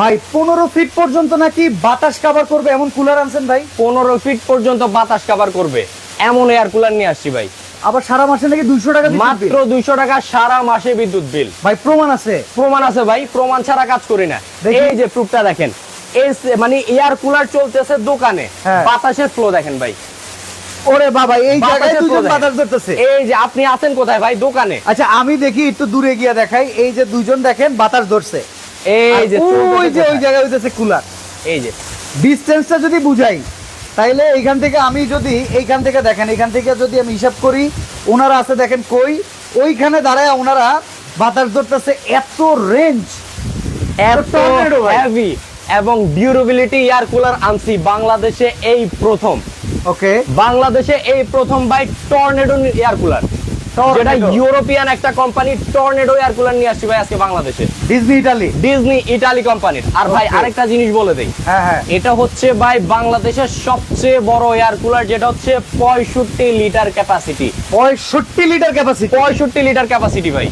ভাই পনেরো ফিট পর্যন্ত নাকি বাতাস কাভার করবে? এমন কুলার আনছেন ভাই? পনেরো ফিট পর্যন্ত বাতাস কাভার করবে। এমন এয়ার কুলার নিয়ে আসছি ভাই। আবার সারা মাসে নাকি দুইশো টাকা মাত্র দুইশো টাকা সারা মাসে বিদ্যুৎ বিল ভাই প্রমাণ আছে? প্রমাণ আছে ভাই প্রমাণ ছাড়া কাজ করি না। এই যে প্রুফটা দেখেন। মানে এয়ার কুলার চলতেছে দোকানে। হ্যাঁ। বাতাসের ফ্লো দেখেন ভাই। ওরে বাবা এই জায়গায় দুজন বাতাস ধরতেছে। এই যে আপনি আছেন কোথায় ভাই? দোকানে। আচ্ছা আমি দেখি একটু দূরে গিয়ে দেখাই। এই যে দুজন দেখেন বাতাস ধরছে। এই যে ওই যে ওই? জায়গায় হইতেছে কুলার। এই যে। ডিস্টেন্সটা যদি বুঝাই তাইলে এইখান থেকে আমি যদি এইখান থেকে দেখেন এইখান থেকে যদি আমি হিসাব করি ওনারা আছে দেখেন কই? ওইখানে দাঁড়ায় ওনারা বাতাস ধরতেছে এত রেঞ্জ এত হেভি এবং ডিউরেবিলিটি এয়ার কুলার আনছি বাংলাদেশে এই প্রথম। ওকে বাংলাদেশে এই প্রথম বাই টর্নেডো এয়ার কুলার যেটা ইউরোপিয়ান একটা কোম্পানি টর্নেডো এয়ার কুলার নিয়ে আসছি ভাই আজকে বাংলাদেশে। ডিজনি ইটালি ডিজনি ইটালি কোম্পানির। আর ভাই আরেকটা জিনিস বলে দেই। হ্যাঁ হ্যাঁ। এটা হচ্ছে ভাই বাংলাদেশের সবচেয়ে বড় এয়ার কুলার যেটা হচ্ছে পঁয়ষট্টি লিটার ক্যাপাসিটি পঁয়ষট্টি লিটার ক্যাপাসিটি পঁয়ষট্টি লিটার ক্যাপাসিটি ভাই।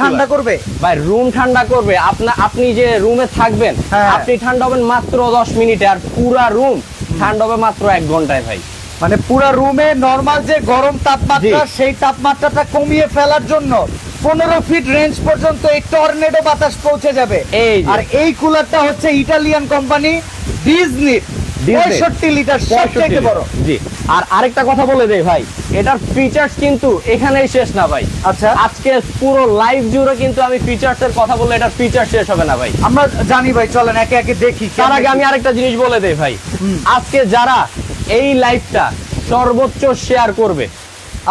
ঠান্ডা করবে? ভাই রুম ঠান্ডা করবে। আপনা আপনি যে রুমে থাকবেন হ্যাঁ। আপনি ঠান্ডা হবেন মাত্র দশ মিনিটে আর পুরা রুম ঠান্ডা হবে মাত্র এক ঘন্টায় ভাই। মানে পুরো রুমে নরমাল যে গরম তাপমাত্রা সেই তাপমাত্রাটা কমিয়ে ফেলার জন্য পনেরো ফিট রেঞ্জ পর্যন্ত এই টর্নেডো বাতাস পৌঁছে যাবে। এই আর এই কুলারটা হচ্ছে ইটালিয়ান কোম্পানি ডিজনি Disney। পঁয়ষট্টি লিটার সবচেয়ে বড়। জি। আর আরেকটা কথা বলে দেই ভাই এটার ফিচার্স কিন্তু এখানেই শেষ না ভাই। আচ্ছা। আজকে পুরো লাইভ জুড়ে কিন্তু আমি ফিচার্স এর কথা বললে এটার ফিচার শেষ হবে না ভাই। আমরা জানি ভাই চলেন একে একে দেখি তার আগে আমি আরেকটা জিনিস বলে দেই ভাই। আজকে যারা এই লাইভটা সর্বোচ্চ শেয়ার করবে।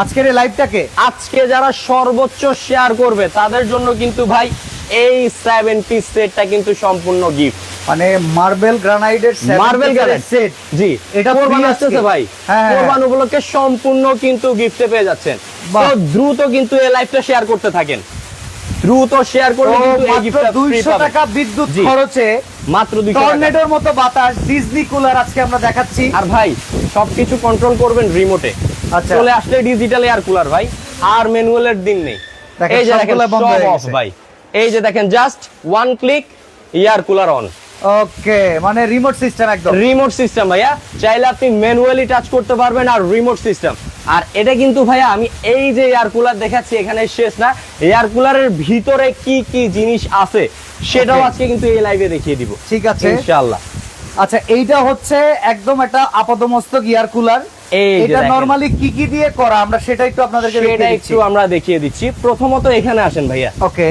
আজকের এই লাইভটাকে আজকে যারা সর্বোচ্চ শেয়ার করবে তাদের জন্য কিন্তু ভাই এই সেভেন পিস সেটটা কিন্তু সম্পূর্ণ গিফট মানে মার্বেল গ্রানাইটের মার্বেল গ্যারেজ সেট জি এটা কোরবান। আসতেছে ভাই। হ্যাঁ, হ্যাঁ, কোরবান উপলক্ষে সম্পূর্ণ কিন্তু গিফটে পেয়ে যাচ্ছেন। দ্রুত কিন্তু এই লাইভটা শেয়ার করতে থাকেন। দ্রুত শেয়ার করলে কিন্তু এই গিফটটা ফ্রি দুইশো পাবেন। টাকা বিদ্যুৎ খরচে মাত্র 200 টাকা। টর্নেডোর মতো বাতাস ডিজনি কুলার আজকে আমরা দেখাচ্ছি। আর ভাই সবকিছু কন্ট্রোল করবেন রিমোটে আচ্ছা। চলে আসলে ডিজিটাল এয়ার কুলার ভাই। আর ম্যানুয়ালের দিন নেই। এই যে দেখেন বন্ধ হয়ে গেছে। ভাই। এই যে দেখেন just one click air cooler on okay মানে রিমোট সিস্টেম একদম। রিমোট সিস্টেম ভাইয়া। চাইলে আপনি ম্যানুয়ালি টাচ করতে পারবেন আর রিমোট সিস্টেম আর এটা কিন্তু ভাইয়া আমি এই যে এয়ার কুলার দেখাচ্ছি এখানে শেষ না। এয়ার কুলারের ভিতরে কি কি জিনিস আছে সেটাও আজকে কিন্তু এই লাইভে দেখিয়ে দিব। ঠিক আছে। ইনশাআল্লাহ। আচ্ছা এইটা হচ্ছে একদম একটা আপাতমস্তক ইয়ার কুলার এটা নরমালি কি কি দিয়ে করা আমরা সেটা একটু আপনাদেরকে সেটা একটু আমরা দেখিয়ে দিচ্ছি। প্রথমত এখানে আসেন ভাইয়া। ওকে।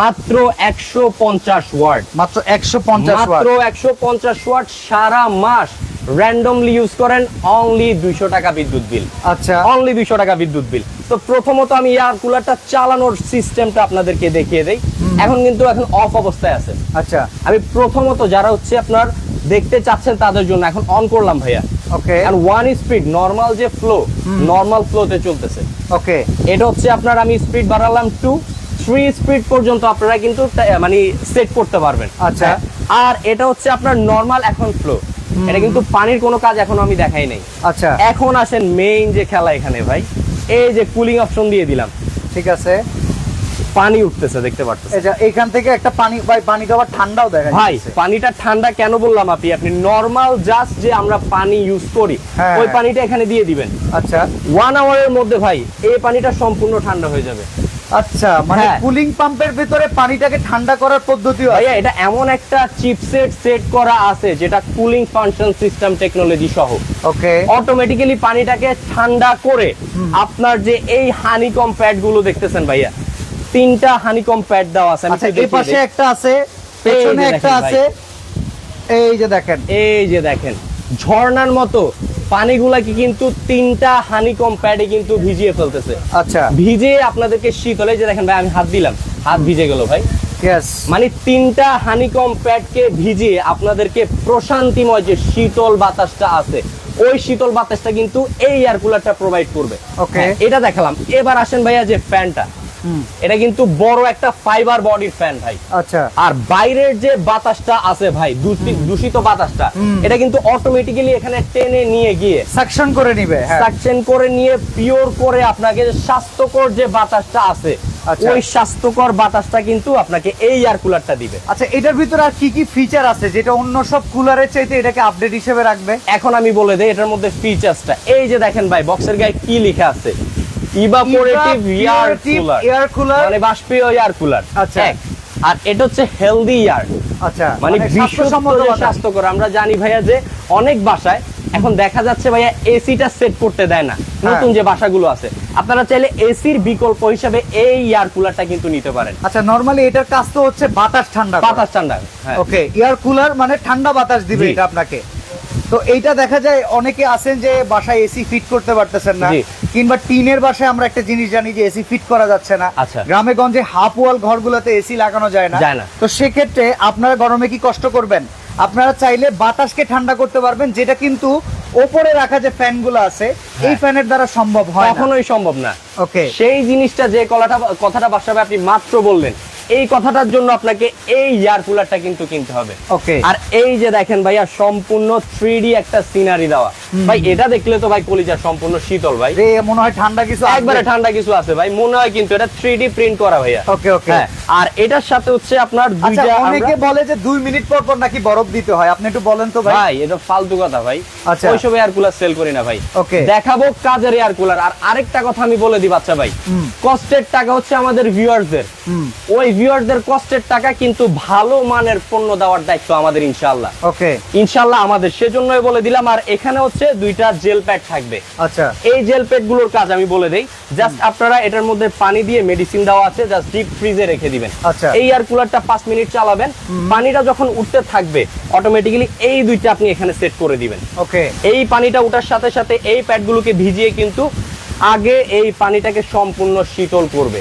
মাত্র একশো পঞ্চাশ ওয়ার্ড মাত্র একশো পঞ্চাশ মাত্র একশো পঞ্চাশ ওয়াট সারা মাস র্যান্ডমলি ইউজ করেন অনলি দুইশো টাকা বিদ্যুৎ বিল। আচ্ছা। অনলি দুইশো টাকা বিদ্যুৎ বিল। তো প্রথমত আমি এয়ার কুলারটা চালানোর সিস্টেমটা আপনাদেরকে দেখিয়ে দেই। এখন কিন্তু এখন অফ অবস্থায় আছে। আচ্ছা। আমি প্রথমত যারা হচ্ছে আপনার দেখতে চাচ্ছেন তাদের জন্য এখন অন করলাম ভাইয়া। ওকে। আর ওয়ান স্পিড নর্মাল যে ফ্লো নর্মাল ফ্লোতে চলতেছে। ওকে। এটা হচ্ছে আপনার আমি স্পিড বাড়ালাম টু থ্রি স্পিড পর্যন্ত আপনারা কিন্তু মানে সেট করতে পারবেন। আচ্ছা। হ্যাঁ। আর এটা হচ্ছে আপনার নর্মাল এখন ফ্লো এটা কিন্তু পানির কোনো কাজ এখনও আমি দেখাই নাই। আচ্ছা। এখন আসেন মেইন যে খেলা এখানে ভাই এই যে কুলিং অপশন দিয়ে দিলাম। ঠিক আছে। পানি উঠতেছে দেখতে পাচ্ছেন এইখান থেকে একটা পানি ভাই পানিটা আবার ঠান্ডাও দেখা ভাই পানিটা ঠান্ডা কেন বললাম আপনি? আপনি নর্মাল জাস্ট যে আমরা পানি ইউজ করি হ্যাঁ। ওই পানিটা এখানে দিয়ে দিবেন। আচ্ছা। ওয়ান আওয়ারের মধ্যে ভাই এই পানিটা সম্পূর্ণ ঠান্ডা হয়ে যাবে। আচ্ছা মানে হ্যাঁ। কুলিং পাম্পের ভিতরে পানিটাকে ঠান্ডা করার পদ্ধতিও আছে। ভাইয়া এটা এমন একটা চিপসেট সেট করা আছে যেটা কুলিং ফাংশন সিস্টেম টেকনোলজি সহ। ওকে অটোমেটিক্যালি পানিটাকে ঠান্ডা করে আপনার যে এই হানিকম প্যাডগুলো দেখতেছেন ভাইয়া তিনটা হানিকম প্যাড দেওয়া আছে আচ্ছা এই পাশে একটা আছে পেছনে একটা আছে এই যে দেখেন। এই যে দেখেন। ঝর্ণার মতো পানিগুলাকে কিন্তু তিনটা হানিকম প্যাডে কিন্তু ভিজিয়ে ফেলতেছে। আচ্ছা। ভিজে আপনাদেরকে শীত হলে যে দেখেন ভাই আমি হাত দিলাম। হাত ভিজে গেল ভাই। মানে তিনটা হানিকম প্যাডকে ভিজিয়ে আপনাদেরকে প্রশান্তিময় যে শীতল বাতাসটা আছে ওই শীতল বাতাসটা কিন্তু এই এয়ার কুলারটা প্রোভাইড করবে। Okay. হ্যাঁ, এটা দেখালাম। এবার আসেন ভাইয়া যে ফ্যানটা এটা কিন্তু বড় একটা ফাইবার বডির ফ্যান ভাই। আচ্ছা। আর বাইরের যে বাতাসটা আছে ভাই দূষিত বাতাসটা এটা কিন্তু অটোমেটিক্যালি এখানে টেনে নিয়ে গিয়ে সাকশন করে নিবে হ্যাঁ। সাকশন করে নিয়ে পিওর করে আপনাকে স্বাস্থ্যকর যে বাতাসটা আছে আচ্ছা। ওই স্বাস্থ্যকর বাতাসটা কিন্তু আপনাকে এই এয়ার কুলারটা দিবে। আচ্ছা এটার ভিতরে আর কি কি ফিচার আছে? যেটা অন্য সব কুলারের চাইতে এটাকে আপডেট হিসেবে রাখবে? এখন আমি বলে দেই এটার মধ্যে ফিচার্সটা এই যে দেখেন ভাই বক্সের গায়ে কি লেখা আছে? Evaporative air cooler air cooler মানে বাষ্পীয় এয়ার কুলার আচ্ছা। আর এটা হচ্ছে হেলদি এয়ার আচ্ছা মানে যে বাতাস। স্বাস্থ্যকর। আমরা জানি ভাইয়া যে অনেক বাসায় এখন দেখা যাচ্ছে ভাইয়া এসিটা সেট করতে দেয় না। হ্যাঁ। নতুন যে বাসাগুলো আছে। আপনারা চাইলে এসির বিকল্প হিসাবে এই এয়ার কুলারটা কিন্তু নিতে পারেন। আচ্ছা নরমালি এটার কাজ তো হচ্ছে বাতাস ঠান্ডা বাতাস ঠান্ডা ওকে এয়ার কুলার মানে ঠান্ডা বাতাস দিবে এটা আপনাকে। তো এইটা দেখা যায় অনেকে আছেন যে বাসায় এসি ফিট করতে পারতেছেন না কিংবা টিনের বাসায় আমরা একটা জিনিস জানি যে এসি ফিট করা যাচ্ছে না। আচ্ছা। গ্রামে গঞ্জে হাফ ওয়াল ঘরগুলোতে এসি লাগানো যায় না। তো সেক্ষেত্রে আপনারা গরমে কি কষ্ট করবেন? আপনারা চাইলে বাতাসকে ঠান্ডা করতে পারবেন যেটা কিন্তু ওপরে রাখা যে ফ্যানগুলো আছে এই ফ্যানের দ্বারা সম্ভব হয় কখনোই সম্ভব না। ওকে সেই জিনিসটা যে কলাটা কথাটা বাসাবে আপনি মাত্র বললেন এই কথাটার জন্য আপনাকে এই এয়ার কুলারটা কিন্তু কিনতে হবে। ওকে। আর এই যে দেখেন ভাইয়া সম্পূর্ণ থ্রি একটা সিনারি দেওয়া। ভাই এটা দেখলে তো ভাই কলিজা সম্পূর্ণ শীতল ভাই। মনে হয় ঠান্ডা কিছু একবারে ঠান্ডা কিছু আছে ভাই মনে হয় কিন্তু এটা থ্রি প্রিন্ট করা ভাইয়া। ওকে ওকে। হ্যাঁ আর এটার সাথে হচ্ছে আপনার আচ্ছা দুইটা অনেকে বলে যে দুই মিনিট পর পর নাকি বরফ দিতে হয়। আপনি একটু বলেন তো ভাই। ভাই এটা ফালতু কথা ভাই। আচ্ছা। ওইসব এয়ার কুলার সেল করি না ভাই। Okay. দেখাবো কাজের এয়ার কুলার আর আরেকটা কথা আমি বলে দিই বাচ্চা ভাই। কষ্টের টাকা হচ্ছে আমাদের ভিউয়ারদের হুম। ওই ভিউয়ারদের কষ্টের টাকা কিন্তু ভালো মানের পণ্য দেওয়ার দায়িত্ব আমাদের ইনশাআল্লাহ। ওকে ইনশাআল্লাহ আমাদের। সেজন্যই বলে দিলাম আর এখানে হচ্ছে দুইটা জেল প্যাড থাকবে। আচ্ছা। এই জেল প্যাডগুলোর কাজ আমি বলে দেই জাস্ট আপনারা এটার মধ্যে পানি দিয়ে মেডিসিন দেওয়া আছে জাস্ট ডিপ ফ্রিজে রেখে দিবেন। আচ্ছা। এই এয়ার কুলারটা পাঁচ মিনিট চালাবেন। পানিটা যখন উঠতে থাকবে অটোমেটিক্যালি এই দুইটা আপনি এখানে সেট করে দিবেন। ওকে এই পানিটা ওঠার সাথে সাথে এই প্যাডগুলোকে ভিজিয়ে কিন্তু আগে এই পানিটাকে সম্পূর্ণ শীতল করবে.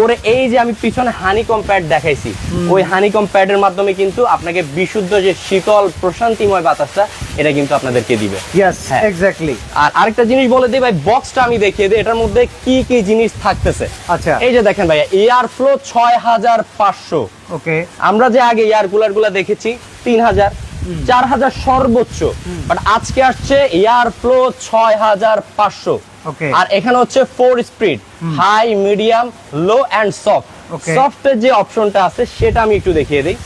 করে এই যে আমি পিছনে হানিকম প্যাড দেখাইছি ওই হানিকম প্যাডের মাধ্যমে কিন্তু আপনাকে বিশুদ্ধ যে শীতল প্রশান্তিময় বাতাসটা এটা কিন্তু আপনাদেরকে দিবে। হ্যাঁ। এক্স্যাক্টলি আর আরেকটা জিনিস বলে দিই ভাই বক্সটা আমি দেখিয়ে দিই এটার মধ্যে কি কি জিনিস থাকতেছে। আচ্ছা। এই যে দেখেন ভাইয়া এয়ার ফ্লো ছয় হাজার পাঁচশো। ওকে আমরা যে আগে এয়ার কুলারগুলা দেখেছি তিন হাজার চার হাজার সর্বোচ্চ। বাট আজকে আসছে এয়ার ফ্লো ছয় হাজার পাঁচশো. আর এখানে হচ্ছে four speed high medium low and soft সফটের যে অপশনটা আছে সেটা আমি একটু দেখিয়ে দিই।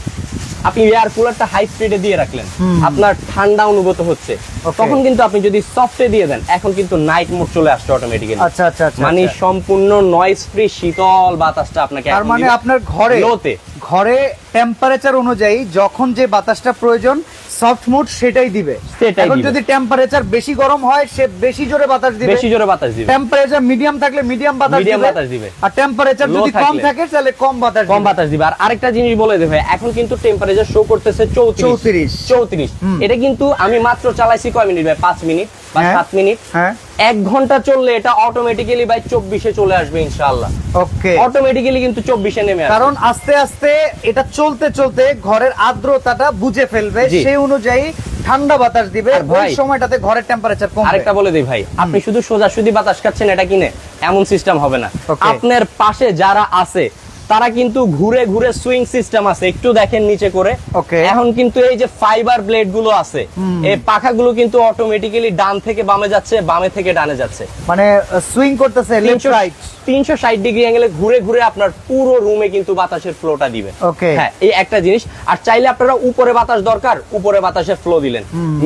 আপনি এয়ার কুলারটা হাই স্পিডে দিয়ে রাখলেন আপনার ঠান্ডা অনুভূত হচ্ছে। তখন কিন্তু আপনি যদি সফটে দিয়ে দেন এখন কিন্তু নাইট মোড চলে আসছে অটোমেটিক্যালি আচ্ছা আচ্ছা আচ্ছা মানে আচ্ছা। সম্পূর্ণ নয়েজ ফ্রি শীতল বাতাসটা আপনাকে তার মানে আপনার ঘরে লোতে ঘরে টেম্পারেচার অনুযায়ী যখন যে বাতাসটা প্রয়োজন সফট মুড সেটাই দিবে। সেটাই এখন যদি টেম্পারেচার বেশি গরম হয় সে বেশি জোরে বাতাস দিবে। বেশি জোরে বাতাস দিবে। টেম্পারেচার মিডিয়াম থাকলে মিডিয়াম বাতাস দিবে। মিডিয়াম বাতাস দিবে। আর টেম্পারেচার যদি কম থাকে তাহলে কম বাতাস কম বাতাস দিবে। আর আরেকটা জিনিস বলে দেবে এখন কিন্তু টেম্পারেচার শো করতেছে চৌত্রিশ। 34 চৌত্রিশ। হুম। এটা কিন্তু আমি মাত্র চালাইছি কয় মিনিট ভাই? পাঁচ মিনিট। বা হ্যাঁ। সাত মিনিট। হ্যাঁ? এক ঘণ্টা চললে এটা অটোমেটিক্যালি ভাই চব্বিশে চলে আসবে ইনশাআল্লাহ। ওকে। অটোমেটিক্যালি কিন্তু চব্বিশে নেমে কারণ আস্তে আস্তে এটা চলতে চলতে ঘরের আর্দ্রতাটা বুঝে ফেলবে। সেই অনুযায়ী ঠান্ডা বাতাস দিবে। ওই সময়টাতে ঘরের টেম্পারেচার কমবে। আরেকটা বলে দিই ভাই আপনি শুধু সোজাসুজি বাতাস খাচ্ছেন এটা কিনে? এমন সিস্টেম হবে না। আপনার পাশে যারা আছে তারা কিন্তু ঘুরে ঘুরে সুইং সিস্টেম আছে। একটু দেখেন নিচে করে. এখন কিন্তু এই যে ফাইবার ব্লেডগুলো আছে এই পাখাগুলো কিন্তু অটোমেটিক্যালি ডান থেকে বামে যাচ্ছে বামে থেকে ডানে যাচ্ছে। মানে সুইং করতেছে লেফট রাইট তিনশো ষাট ডিগ্রি অ্যাঙ্গেলে ঘুরে ঘুরে আপনার পুরো রুমে কিন্তু বাতাসের ফ্লোটা দিবে Okay. হ্যাঁ এই একটা জিনিস। আর চাইলে আপনারা উপরে বাতাস দরকার উপরে বাতাসের ফ্লো দিলেন।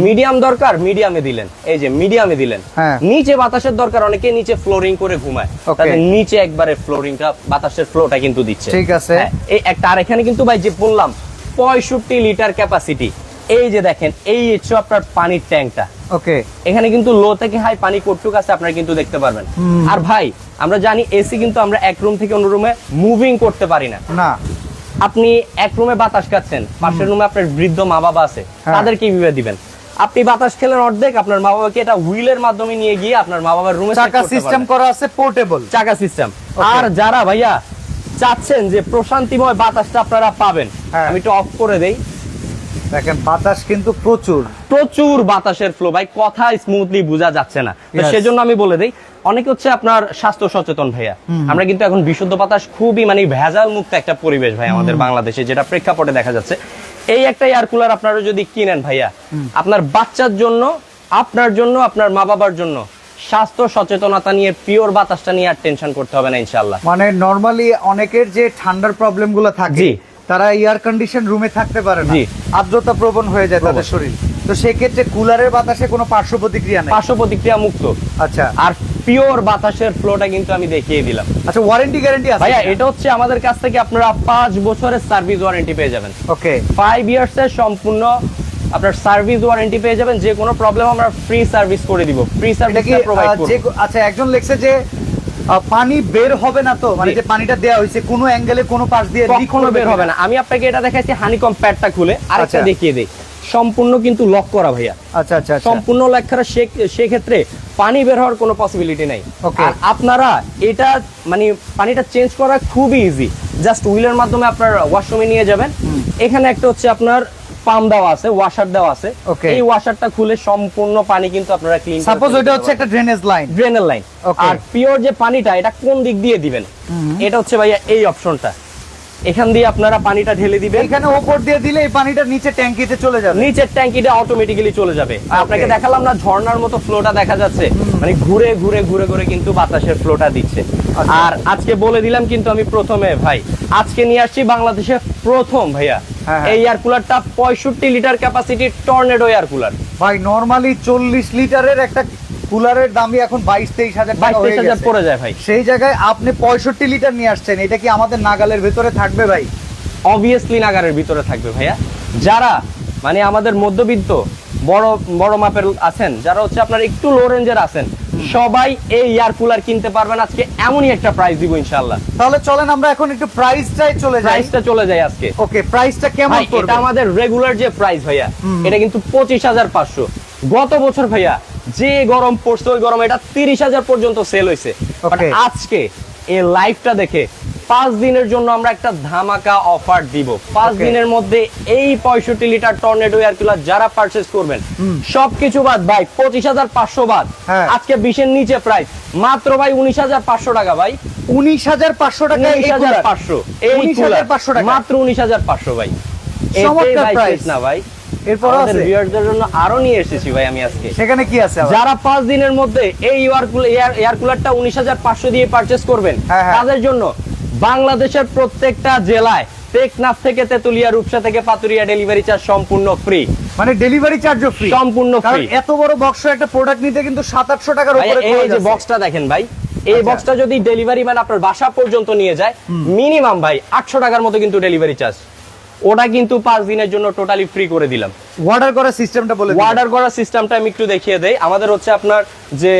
মিডিয়াম দরকার মিডিয়ামে দিলেন। এই যে মিডিয়ামে দিলেন। হ্যাঁ। নিচে বাতাসের দরকার অনেকে নিচে ফ্লোরিং করে ঘুমায়. তাদের নিচে একবারে ফ্লোরিংটা বাতাসের ফ্লোটা কিন্তু দিচ্ছে। ঠিক আছে। হ্যাঁ, এই একটা আর এখানে কিন্তু ভাই যে বললাম পঁয়ষট্টি লিটার ক্যাপাসিটি এই যে দেখেন এই হচ্ছে আপনার পানির ট্যাঙ্কটা ওকে। এখানে কিন্তু লো থেকে হাই পানি কটুক আছে আপনারা কিন্তু দেখতে পারবেন। আর ভাই আমরা জানি এসি কিন্তু আমরা এক রুম থেকে অন্য রুমে মুভিং করতে পারি না। না। আপনি এক রুমে বাতাস খাচ্ছেন পাশের রুমে আপনার বৃদ্ধ মা বাবা আছে হ্যাঁ। তাদের কীভাবে দিবেন? আপনি বাতাস খেলেন অর্ধেক আপনার মা বাবাকে এটা হুইলের মাধ্যমে নিয়ে গিয়ে আপনার মা বাবার রুমে চাকা সিস্টেম করা আছে পোর্টেবল চাকা সিস্টেম আর যারা ভাইয়া চাচ্ছেন যে প্রশান্তিময় বাতাসটা আপনারা পাবেন হ্যাঁ। আমি একটু অফ করে দেই। দেখেন বাতাস কিন্তু প্রচুর। প্রচুর বাতাসের ফ্লো ভাই কথা স্মুথলি বোঝা যাচ্ছে না। তো সেজন্য আমি বলে দেই অনেকে হচ্ছে আপনার স্বাস্থ্য সচেতন ভাইয়া। আমরা কিন্তু এখন বিশুদ্ধ বাতাস খুবই মানে ভেজাল মুক্ত একটা পরিবেশ ভাই আমাদের বাংলাদেশে যেটা প্রেক্ষাপটে দেখা যাচ্ছে। এই একটা এয়ার কুলার আপনারা যদি কিনেন ভাইয়া আপনার বাচ্চার জন্য আপনার জন্য আপনার মা বাবার জন্য স্বাস্থ্য সচেতনতা নিয়ে পিওর বাতাসটা নিয়ে আর টেনশন করতে হবে না ইনশাল্লাহ মানে নরমালি অনেকের যে ঠান্ডার প্রবলেমগুলো থাকে। তারা এয়ার কন্ডিশন রুমে থাকতে পারে না। আর্দ্রতা প্রবণ হয়ে যায় তাদের শরীর। তো সেক্ষেত্রে কুলারের বাতাসে কোনো পার্শ্ব প্রতিক্রিয়া নেই। পার্শ্ব প্রতিক্রিয়া মুক্ত। আচ্ছা। আর পিওর বাতাসের ফ্লোটা কিন্তু আমি দেখিয়ে দিলাম। আচ্ছা ওয়ারেন্টি গ্যারান্টি আছে ভাইয়া এটা হচ্ছে আমাদের কাছ থেকে আপনারা পাঁচ বছরের সার্ভিস ওয়ারেন্টি পেয়ে যাবেন। ওকে। ফাইভ ইয়ার্স এর সম্পূর্ণ আপনার সার্ভিস ওয়ারেন্টি পেয়ে যাবেন। যে কোনো প্রবলেম আমরা ফ্রি সার্ভিস করে দিব। ফ্রি সার্ভিস প্রোভাইড করব আচ্ছা একজন লেখছে যে পানি বের হবে না তো? মানে যে পানিটা দেয়া হয়েছে কোনো অ্যাঙ্গেলে কোনো পাশ দিয়ে কখনো বের হবে না। আমি আপনাকে এটা দেখাচ্ছি হানিকম প্যাডটা খুলে। আরেকটা আচ্ছা। দেখিয়ে দেই। সম্পূর্ণ কিন্তু লক করা ভাইয়া। আচ্ছা আচ্ছা আচ্ছা। সম্পূর্ণ লেখার সেক্ষেত্রে পানি বের হওয়ার কোনো পসিবিলিটি নাই. আর আপনারা এটা মানে পানিটা চেঞ্জ করা খুবই ইজি জাস্ট হুইলের মাধ্যমে আপনার ওয়াশরুমে নিয়ে যাবেন। এখানে একটা হচ্ছে আপনার পাম দেওয়া আছে ওয়াশার দেওয়া আছে। এই ওয়াশারটা খুলে সম্পূর্ণ পানি কিন্তু আপনারা ক্লিন সাপোজ ওইটা হচ্ছে একটা ড্রেনেজ লাইন ড্রেনের লাইন আর পিওর যে পানিটা এটা কোন দিক দিয়ে দিবেন? এটা হচ্ছে ভাইয়া এই অপশনটা এখান দিয়ে আপনারা পানিটা ঢেলে দিবেন। এখানে ওপর দিয়ে দিলে এই পানিটা নিচে ট্যাঙ্কিতে চলে যাবে। নিচের ট্যাঙ্কিটা অটোমেটিক্যালি চলে যাবে। আপনাকে দেখালাম না ঝর্ণার মতো ফ্লোটা দেখা যাচ্ছে। মানে ঘুরে ঘুরে ঘুরে ঘুরে কিন্তু বাতাসের ফ্লোটা দিচ্ছে। আচ্ছা। আর আজকে বলে দিলাম কিন্তু আমি প্রথমে ভাই। আজকে নিয়ে আসছি বাংলাদেশের প্রথম ভাইয়া। হ্যাঁ, হ্যাঁ। এই এয়ার কুলারটা পঁয়ষট্টি লিটার ক্যাপাসিটির টর্নেডো এয়ার কুলার ভাই নরমালি চল্লিশ লিটারের একটা কুলারের দামই এখন বাইশ তেইশ হাজার বাইশ টাকা তেইশ হয়ে হাজার পড়ে যায় ভাই। সেই জায়গায় আপনি পঁয়ষট্টি লিটার নিয়ে আসছেন। এটা কি আমাদের নাগালের ভেতরে থাকবে ভাই? অবভিয়াসলি নাগারের ভিতরে থাকবে ভাইয়া। যারা মানে আমাদের মধ্যবিত্ত বড় বড় মাপের আছেন যারা হচ্ছে আপনার একটু লো রেঞ্জের আছেন সবাই এই এয়ার কুলার কিনতে পারবেন আজকে এমনই একটা প্রাইস দিব ইনশাআল্লাহ। তাহলে চলেন আমরা এখন একটু প্রাইসটাই চলে যাই। প্রাইসটা চলে যায় আজকে। ওকে প্রাইসটা কেমন পড়বে এটা আমাদের রেগুলার যে প্রাইস ভাইয়া এটা কিন্তু পঁচিশ হাজার পাঁচশো। গত বছর ভাইয়া যে গরম পড়ছে ওই গরম এটা তিরিশ হাজার পর্যন্ত সেল হয়েছে আজকে এই লাইভটা দেখে পাঁচ দিনের জন্য আমরা একটা ধামাকা অফার দিব। পাঁচ দিনের মধ্যে এই পঁয়ষট্টি লিটার টর্নেডো এয়ার কুলার যারা পারচেস করবেন সবকিছু বাদ ভাই পঁচিশ হাজার পাঁচশো বাদ। হ্যাঁ। আজকে বিশের নিচে প্রাইস মাত্র ভাই উনিশ হাজার পাঁচশো টাকা ভাই। উনিশ হাজার পাঁচশো টাকা উনিশ হাজার পাঁচশো। এই পাঁচশো টাকা। মাত্র উনিশ হাজার পাঁচশো ভাই। শেষ না ভাই। এরপর আছে? ভিউয়ারদের জন্য আরও নিয়ে এসেছি ভাই আমি আজকে। সেখানে কি আছে যারা পাঁচ দিনের মধ্যে এই এয়ার কুলারটা উনিশ হাজার পাঁচশো দিয়ে পারচেস করবেন হ্যাঁ, হ্যাঁ। তাদের জন্য বাংলাদেশের প্রত্যেকটা জেলায় টেকনাফ থেকে তেতুলিয়া রূপসা থেকে পাতুরিয়া ডেলিভারি চার্জ সম্পূর্ণ ফ্রি মানে ডেলিভারি চার্জ ফ্রি সম্পূর্ণ ফ্রি এত বড় বক্স একটা প্রোডাক্ট নিতে কিন্তু সাত আটশো টাকার উপরে এই যে বক্সটা দেখেন ভাই এই আচ্ছা। বক্সটা যদি ডেলিভারি মানে আপনার বাসা পর্যন্ত নিয়ে যায় মিনিমাম ভাই আটশো টাকার মতো কিন্তু ডেলিভারি চার্জ ওটা কিন্তু পাঁচ দিনের জন্য টোটালি ফ্রি করে দিলাম। অর্ডার করার সিস্টেমটা বলে অর্ডার করার সিস্টেমটা আমি একটু দেখিয়ে দেই। আমাদের হচ্ছে আপনার যে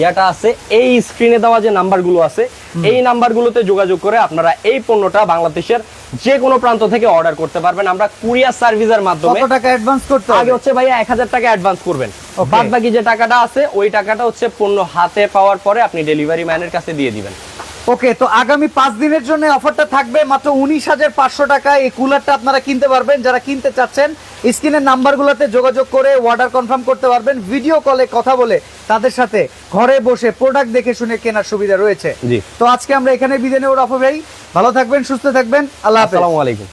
ইয়াটা আছে এই স্ক্রিনে দেওয়া যে নাম্বারগুলো আছে এই নাম্বারগুলোতে যোগাযোগ করে আপনারা এই পণ্যটা বাংলাদেশের যে কোনো প্রান্ত থেকে অর্ডার করতে পারবেন। আমরা কুরিয়ার সার্ভিসের মাধ্যমে কত টাকা অ্যাডভান্স করতে আগে হচ্ছে ভাইয়া এক হাজার টাকা অ্যাডভান্স করবেন. বাদ বাকি যে টাকাটা আছে ওই টাকাটা হচ্ছে পণ্য হাতে পাওয়ার পরে আপনি ডেলিভারি ম্যানের কাছে দিয়ে দিবেন। ওকে তো আগামী পাঁচ দিনের জন্য অফারটা থাকবে মাত্র উনিশ হাজার পাঁচশো টাকা এই কুলারটা আপনারা কিনতে পারবেন। যারা কিনতে চাচ্ছেন স্ক্রিনের নাম্বারগুলোতে যোগাযোগ করে অর্ডার কনফার্ম করতে পারবেন। ভিডিও কলে কথা বলে তাদের সাথে ঘরে বসে প্রোডাক্ট দেখে শুনে কেনার সুবিধা রয়েছে। জি। তো আজকে আমরা এখানে বিদায় নেব রাফু ভাই। ভালো থাকবেন সুস্থ থাকবেন। আল্লাহ আসসালামু আলাইকুম।